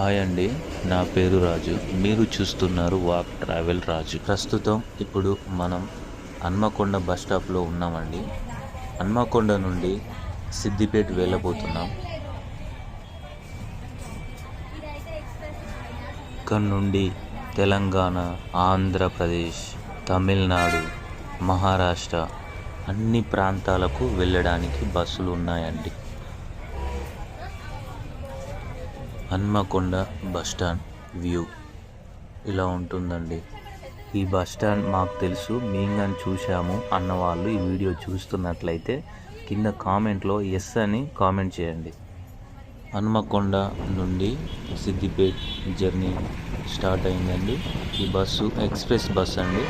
Hi అండి నా పేరు రాజు. మీరు చూస్తున్నారు వాక్ ట్రావెల్ రాజు. ప్రస్తుతం ఇప్పుడు మనం హన్మకొండ బస్ స్టాప్లో ఉన్నామండి. హన్మకొండ నుండి సిద్దిపేట వెళ్ళబోతున్నాం. ఇక్కడ నుండి తెలంగాణ ఆంధ్రప్రదేశ్ తమిళనాడు మహారాష్ట్ర అన్ని ప్రాంతాలకు వెళ్ళడానికి బస్సులు ఉన్నాయండి. Hanamkonda bus stand view. ఇలా ఉంటుందండి. ఈ బస్ స్టాండ్ మాకు తెలుసు. మేము కానీ చూసాము అన్న వాళ్ళు ఈ వీడియో చూస్తున్నట్లయితే కింద కామెంట్లో ఎస్ అని కామెంట్ చేయండి. హన్మకొండ నుండి సిద్దిపేట్ జర్నీ స్టార్ట్ అయిందండి. ఈ బస్సు ఎక్స్ప్రెస్ బస్ అండి.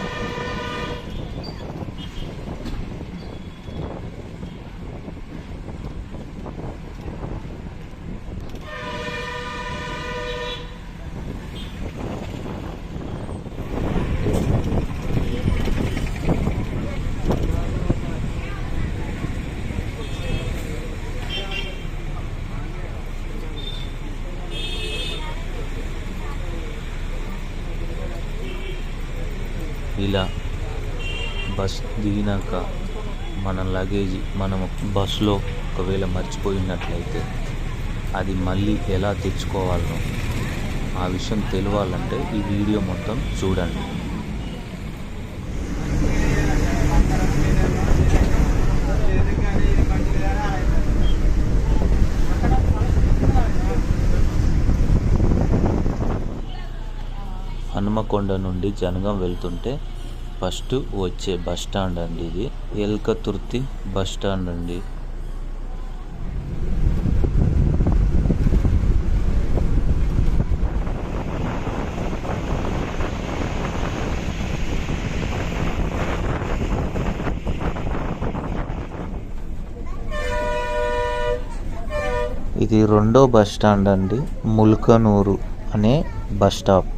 ఇలా బస్ దిగినాక మన లగేజ్ మనం బస్సులో ఒకవేళ మర్చిపోయినట్లయితే అది మళ్ళీ ఎలా తెచ్చుకోవాలో ఆ విషయం తెలియాలంటే ఈ వీడియో మొత్తం చూడండి. హనుమకొండ నుండి జనగాం వెళ్తుంటే ఫస్ట్ వచ్చే బస్ స్టాండ్ అండి ఇది. ఎల్కతుర్తి బస్ స్టాండ్ అండి. ఇది రెండో బస్ స్టాండ్ అండి. ముల్కనూరు అనే బస్ స్టాప్.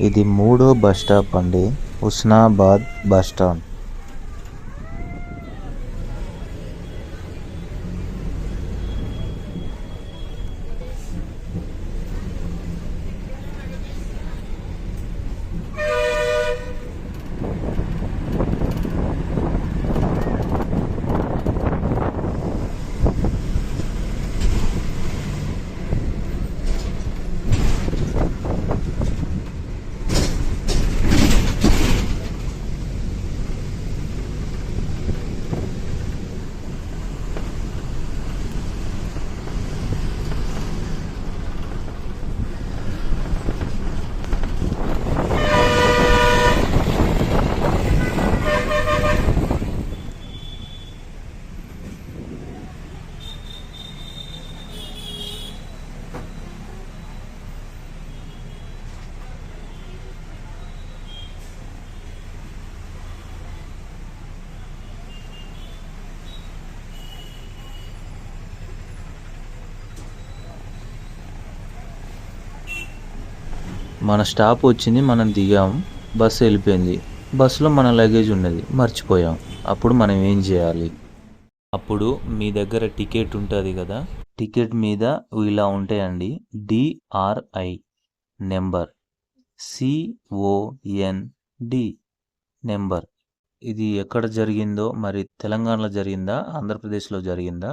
ఇది మూడో బస్ స్టాప్ అండి హుస్నాబాద్ బస్ మన స్టాప్ వచ్చింది మనం దిగాం. బస్సు వెళ్ళిపోయింది. బస్సులో మన లగేజ్ ఉన్నది. మర్చిపోయాం. అప్పుడు మనం ఏం చేయాలి? అప్పుడు మీ దగ్గర టికెట్ ఉంటుంది కదా? టికెట్ మీద ఇలా ఉంటాయండి. DRI number. COND number. ఇది ఎక్కడ జరిగిందో మరి తెలంగాణలో జరిగిందా ఆంధ్రప్రదేశ్లో జరిగిందా?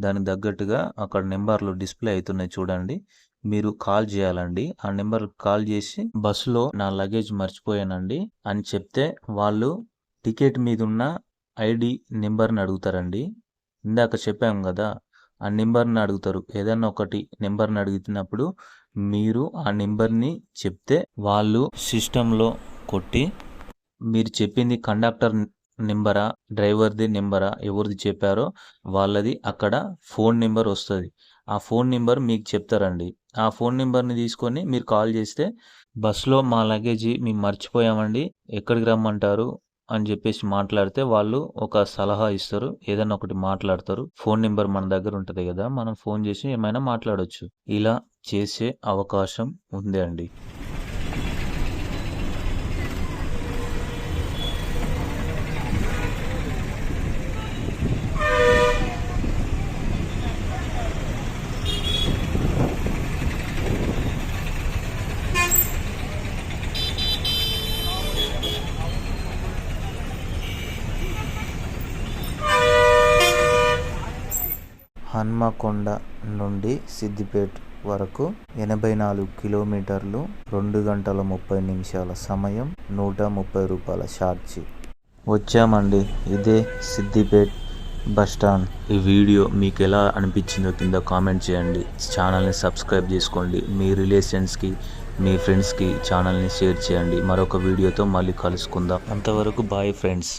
దానికి తగ్గట్టుగా అక్కడ నెంబర్లు డిస్ప్లే అవుతున్నాయి చూడండి. మీరు కాల్ చేయాలండి. ఆ నెంబర్ కాల్ చేసి బస్సులో నా లగేజ్ మర్చిపోయానండి అని చెప్తే వాళ్ళు టికెట్ మీద ఉన్న ఐడి నెంబర్ని అడుగుతారండి. ఇందాక చెప్పాం కదా ఆ నెంబర్ని అడుగుతారు. ఏదన్నా ఒకటి నెంబర్ని అడుగుతున్నప్పుడు మీరు ఆ నెంబర్ని చెప్తే వాళ్ళు సిస్టంలో కొట్టి మీరు చెప్పింది కండక్టర్ నెంబరా డ్రైవర్ది నెంబరా ఎవరిది చెప్పారో వాళ్ళది అక్కడ ఫోన్ నెంబర్ వస్తుంది. ఆ ఫోన్ నెంబర్ మీకు చెప్తారండి. ఆ ఫోన్ నెంబర్ని తీసుకొని మీరు కాల్ చేస్తే బస్సులో మా లగేజీ మేము మర్చిపోయామండి ఎక్కడికి రమ్మంటారు అని చెప్పేసి మాట్లాడితే వాళ్ళు ఒక సలహా ఇస్తారు. ఏదైనా ఒకటి మాట్లాడతారు. ఫోన్ నెంబర్ మన దగ్గర ఉంటుంది కదా మనం ఫోన్ చేసి ఏమైనా మాట్లాడవచ్చు ఇలా చేసే అవకాశం ఉంది అండి హన్మకొండ నుండి సిద్దిపేట్ వరకు ఎనభై నాలుగు కిలోమీటర్లు రెండు గంటల ముప్పై నిమిషాల సమయం నూట ముప్పై రూపాయల ఛార్జీ. వచ్చామండి. ఇదే సిద్దిపేట్ బస్ స్టాండ్. ఈ వీడియో మీకు ఎలా అనిపించిందో కింద కామెంట్ చేయండి. ఛానల్ని సబ్స్క్రైబ్ చేసుకోండి. మీ రిలేషన్స్కి మీ ఫ్రెండ్స్కి ఛానల్ని షేర్ చేయండి. మరొక వీడియోతో మళ్ళీ కలుసుకుందాం. అంతవరకు బాయ్ ఫ్రెండ్స్.